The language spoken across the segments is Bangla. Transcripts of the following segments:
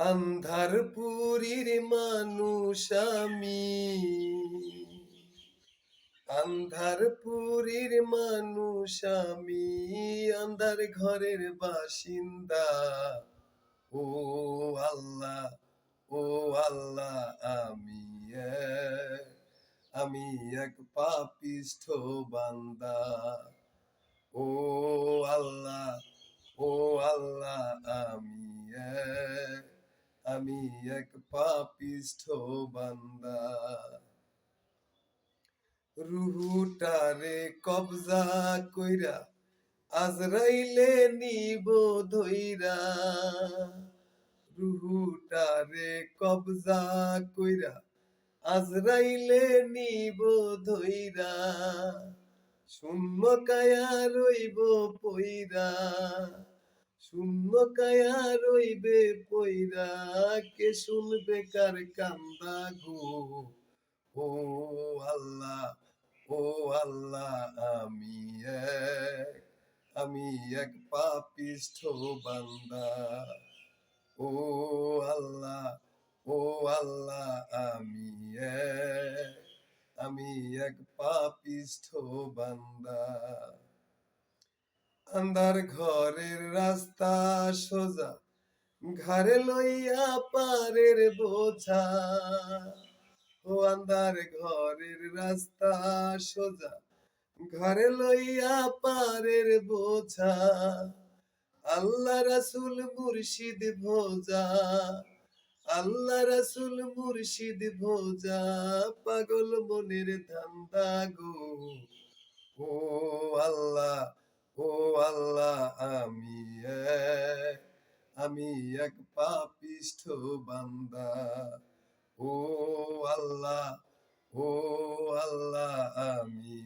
আন্ধার পুরীর মানুষ আমি। আন্ধার পুরীর মানুষ আমি, আন্ধার ঘরের বাসিন্দা। ও আল্লাহ ও আল্লাহ, আমি আমি এক পাপিষ্ঠ বান্দা। ও আল্লাহ ও আল্লাহ, আমি আমি এক পাপিষ্ঠ বান্দা। রুহুটারে কবজা কইরা আজরাইলে নিব ধইরা। রুহুটারে কবজা কইরা আজরাইলে নিব ধইরা। শূন্য কায়া রইব পইরা। শূন্য কায়া রইবে পইরা, কে শুনবে কার কান্দা গো? ও আল্লাহ ও আল্লাহ, আমি এক আমি এক পাপিষ্ঠ বান্দা। ও আল্লাহ ও আল্লাহ, আমি এক আমি এক পাপিষ্ঠ বান্দা। আন্ধার ঘরের রাস্তা সোজা ঘরে লইয়া পারের বোঝা। ও আন্ধার ঘরের রাস্তা সোজা ঘরে লইয়া পারের বোঝা। আল্লাহ রাসুল মুর্শিদ ভোজা, আল্লাহ রাসুল মুর্শিদ ভোজা, পাগল মনের ধান্দা গো। ও আল্লাহ ও আল্লাহ, আমি এক আমি এক পাপিষ্ঠ বান্দা। ও আল্লাহ ও আল্লাহ, আমি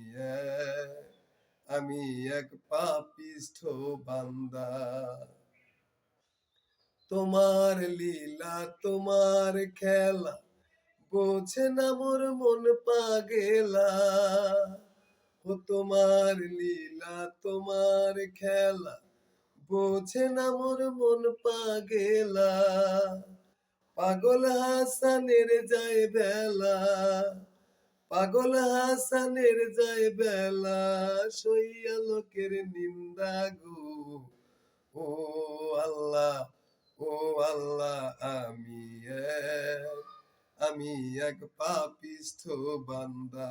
আমি এক পাপিষ্ঠ বান্দা। তোমার লীলা, তোমার খেলা, বোঝে না মোর মন পাগেলা। ও তোমার, লীলা তোমার, খেলা। বোঝে না মোর মন পাগেলা। পাগল হাসানের যায় বেলা। পাগল হাসানের যায় বেলা, সইয়া লোকের নিন্দা গো। ও আল্লাহ ও আল্লাহ, আমি এক আমি এক পাপিষ্ঠ বান্দা।